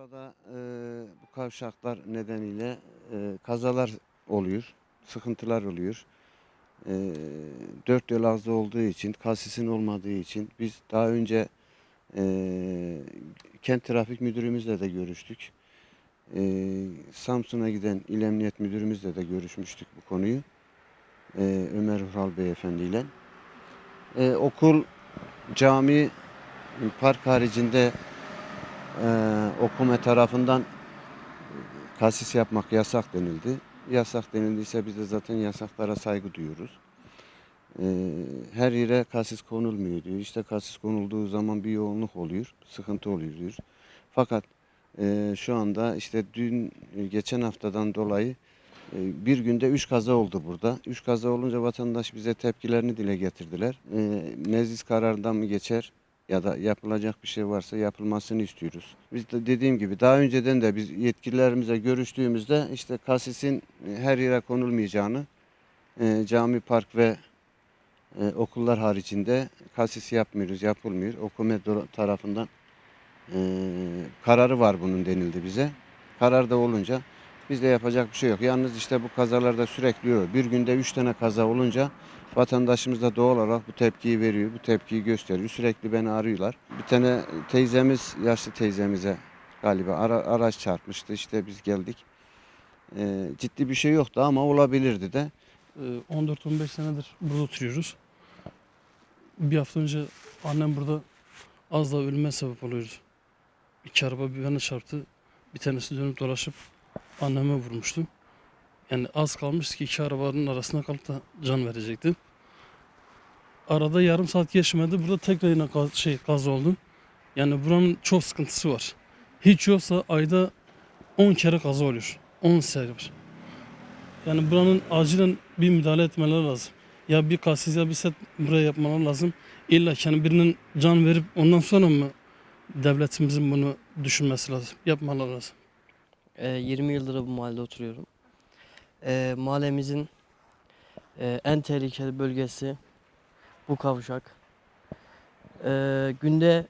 Burada e, bu kavşaklar nedeniyle e, kazalar oluyor, sıkıntılar oluyor. E, dört yol ağzı olduğu için, kasisin olmadığı için biz daha önce e, kent trafik müdürümüzle de görüştük. E, Samsun'a giden il emniyet müdürümüzle de görüşmüştük bu konuyu. E, Ömer Ural beyefendiyle. E, okul, cami, park haricinde e, okuma tarafından kasis yapmak yasak denildi. Yasak denildiyse biz de zaten yasaklara saygı duyuyoruz. E, her yere kasis konulmuyor diyor. İşte kasis konulduğu zaman bir yoğunluk oluyor, sıkıntı oluyor diyor. Fakat e, şu anda işte dün e, geçen haftadan dolayı e, bir günde üç kaza oldu burada. Üç kaza olunca vatandaş bize tepkilerini dile getirdiler. E, meclis kararından mı geçer ya da yapılacak bir şey varsa yapılmasını istiyoruz. Biz de dediğim gibi daha önceden de biz yetkililerimize görüştüğümüzde işte kasisin e, her yere konulmayacağını, e, cami, park ve e, okullar haricinde kasis yapmıyoruz, yapılmıyor. Okume tarafından e, kararı var bunun denildi bize. Karar da olunca bizde yapacak bir şey yok. Yalnız işte bu kazalarda sürekli oluyor. Bir günde üç tane kaza olunca vatandaşımız da doğal olarak bu tepkiyi veriyor, bu tepkiyi gösteriyor. Sürekli beni arıyorlar. Bir tane teyzemiz, yaşlı teyzemize galiba ara- araç çarpmıştı. İşte biz geldik. E, ciddi bir şey yoktu ama olabilirdi de. Ee, 14-15 senedir burada oturuyoruz. Bir hafta önce annem burada az daha ölüme sebep oluyordu. İki araba birbirine çarptı. Bir tanesi dönüp dolaşıp anneme vurmuştu. Yani az kalmıştı ki iki arabanın arasında kalıp da can verecekti. Arada yarım saat geçmedi. Burada tekrar yine gaz, şey, gaz oldu. Yani buranın çok sıkıntısı var. Hiç yoksa ayda 10 kere kaza oluyor. 10 sefer. Yani buranın acilen bir müdahale etmeleri lazım. Ya bir kasis ya bir set buraya yapmaları lazım. İlla yani birinin can verip ondan sonra mı devletimizin bunu düşünmesi lazım, yapmaları lazım. Ee, 20 yıldır bu mahallede oturuyorum. Ee, mahallemizin e, en tehlikeli bölgesi bu kavşak. Ee, günde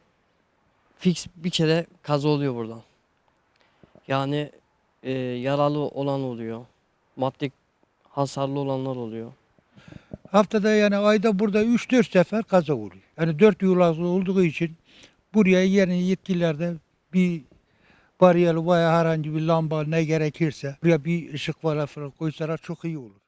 fix bir kere kaza oluyor burada. Yani e, yaralı olan oluyor. Maddi hasarlı olanlar oluyor. Haftada yani ayda burada 3-4 sefer kaza oluyor. Yani 4 yol ağzı olduğu için buraya yeni yetkililer bir bariyer veya herhangi bir lamba ne gerekirse buraya bir ışık falan koysalar çok iyi olur.